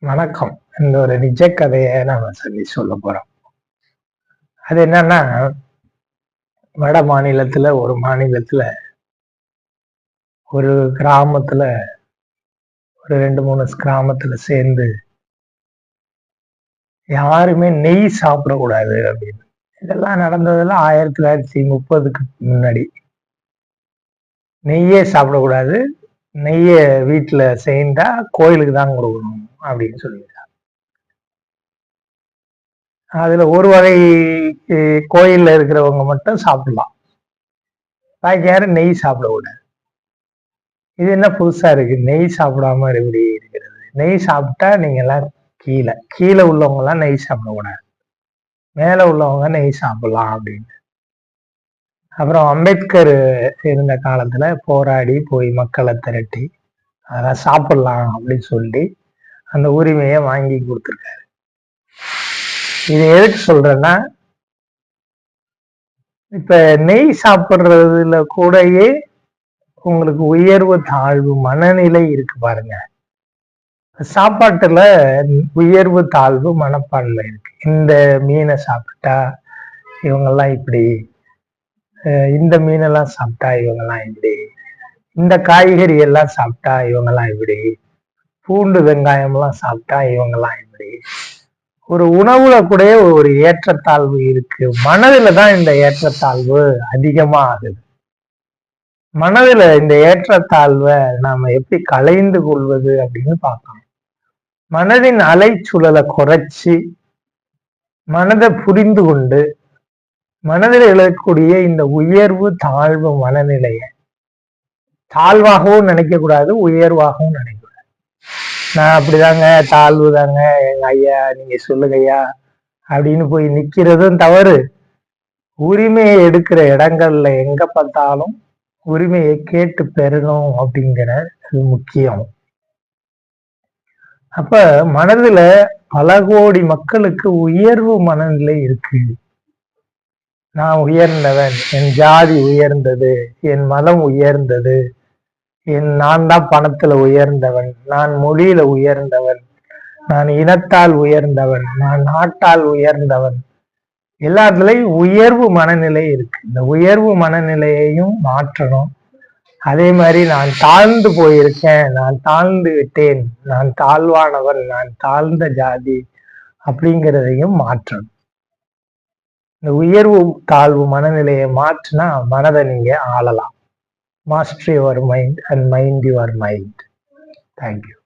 வணக்கம். இந்த ஒரு நிஜ கதையை நாம சொல்லி சொல்ல போறோம். அது என்னன்னா வட மாநிலத்துல ஒரு மாநிலத்துல ஒரு கிராமத்துல ஒரு ரெண்டு மூணு கிராமத்துல சேர்ந்து யாருமே நெய் சாப்பிடக்கூடாது அப்படின்னு. இதெல்லாம் நடந்ததெல்லாம் ஆயிரத்தி தொள்ளாயிரத்தி முப்பதுக்கு முன்னாடி. நெய்யே சாப்பிடக்கூடாது. நெய்யை வீட்டில் செய்தா கோயிலுக்கு தான் கொடுக்கணும் அப்படின்னு சொல்லியிருக்காங்க. அதில் ஒரு வகை கோயிலில் இருக்கிறவங்க மட்டும் சாப்பிடலாம். பாக்கி யாரும் நெய் சாப்பிடக்கூடாது இது என்ன புதுசாக இருக்கு? நெய் சாப்பிடாம எப்படி இருக்கிறது? நெய் சாப்பிட்டா நீங்கள்லாம் கீழே கீழே உள்ளவங்கலாம் நெய் சாப்பிடக்கூடாது மேலே உள்ளவங்க நெய் சாப்பிடலாம் அப்படின்னு. அப்புறம் அம்பேத்கர் இருந்த காலத்துல போராடி போய் மக்களை திரட்டி அதெல்லாம் சாப்பிடலாம் அப்படின்னு சொல்லி அந்த உரிமையை வாங்கி கொடுத்துருக்காரு. இது எதுக்கு சொல்றேன்னா இப்ப நெய் சாப்பிடுறதுல கூடயே உங்களுக்கு உயர்வு தாழ்வு மனநிலை இருக்கு பாருங்க. சாப்பாட்டுல உயர்வு தாழ்வு மனப்பான்மை இருக்கு. இந்த மீனை சாப்பிட்டா இவங்கெல்லாம் இப்படி இந்த மீனெல்லாம் சாப்பிட்டா இவங்கெல்லாம் இப்படி இந்த காய்கறி எல்லாம் சாப்பிட்டா இவங்கெல்லாம் இப்படி பூண்டு வெங்காயம் எல்லாம் சாப்பிட்டா இவங்கெல்லாம் இப்படி ஒரு உணவுல கூட ஒரு ஏற்றத்தாழ்வு இருக்கு. மனதில தான் இந்த ஏற்றத்தாழ்வு அதிகமா ஆகுது. மனதுல இந்த ஏற்றத்தாழ்வை நாம எப்படி களைந்து கொள்வது அப்படின்னு பார்க்கணும். மனதின் அலைச்சுழலை குறைச்சி மனதை புரிந்து கொண்டு மனதில் எழக்கூடிய இந்த உயர்வு தாழ்வு மனநிலையை. தாழ்வாகவும் நினைக்கக்கூடாது உயர்வாகவும் நினைக்கக்கூடாது. நான் அப்படிதாங்க தாழ்வு தாங்க எங்க ஐயா நீங்க சொல்லுங்க ஐயா அப்படின்னு போய் நிக்கிறதும் தவறு. உரிமையை எடுக்கிற இடங்கள்ல எங்க பார்த்தாலும் உரிமையை கேட்டு பெறணும் அப்படிங்கிற அது முக்கியம். அப்ப மனதுல பல கோடி மக்களுக்கு உயர்வு மனநிலை இருக்கு. நான் உயர்ந்தவன் என் ஜாதி உயர்ந்தது என் மதம் உயர்ந்தது என் நான் தான் பணத்துல உயர்ந்தவன் நான் மொழியில உயர்ந்தவன் நான் இனத்தால் உயர்ந்தவன் நான் நாட்டால் உயர்ந்தவன். எல்லாத்துலயும் உயர்வு மனநிலை இருக்கு. இந்த உயர்வு மனநிலையையும் மாற்றணும். அதே மாதிரி நான் தாழ்ந்து போயிருக்கேன் நான் தாழ்ந்து விட்டேன் நான் தாழ்வானவன் நான் தாழ்ந்த ஜாதி அப்படிங்கிறதையும் மாற்றணும். இந்த உயர்வு தாழ்வு மனநிலையை மாற்றினா மனதை நீங்க ஆளலாம். Master your mind and mind your mind thank you